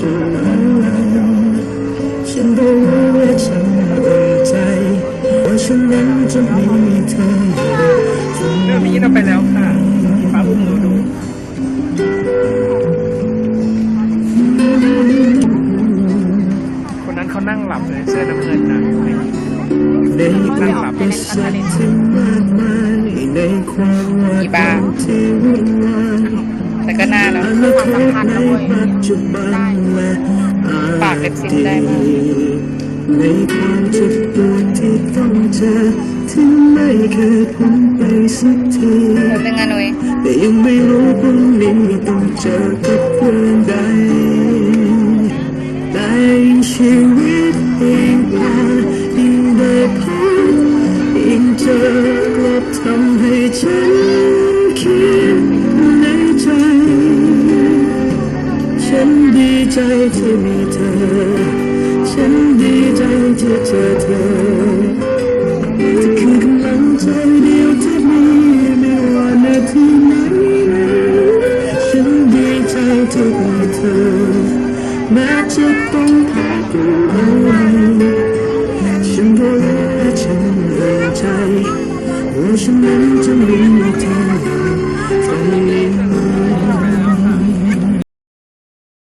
ฉันรู้ว่าฉันอุ่นใจว่าฉันนั้นจะมีเธอเรื่องนี้เราไปแล้วค่ะป้าอุ้มหนูดูคนนั้นเขานั่งหลับเลยเสื้อน้ำเงินนะในอุปสรรคที่มากมายในความหวาดอีกลับ้าวที่วุ่นวาย แต่ก็น่าแล้วอนาคตในปัจจุบันและอปากเล็บซิ้นได้มากในความเจ็บปวดที่ต้องเจอที่ไม่เคยพ้นไปสักทีเป็นไงหนุ่ยแต่ยังไม่รู้พรุ่งนี้ต้องเจอกับเรื่อง ฉันดีใจที่มีเธอ ฉันดีใจที่เจอเธอเธอคือกำลังใจเดียวที่มีไม่ว่านาทีไหนฉันดีใจที่มีเธอ แม้จะต้องผ่านอะไรฉันรู้ว่าฉันเองใจว่าฉันนั้นจะมีเธอ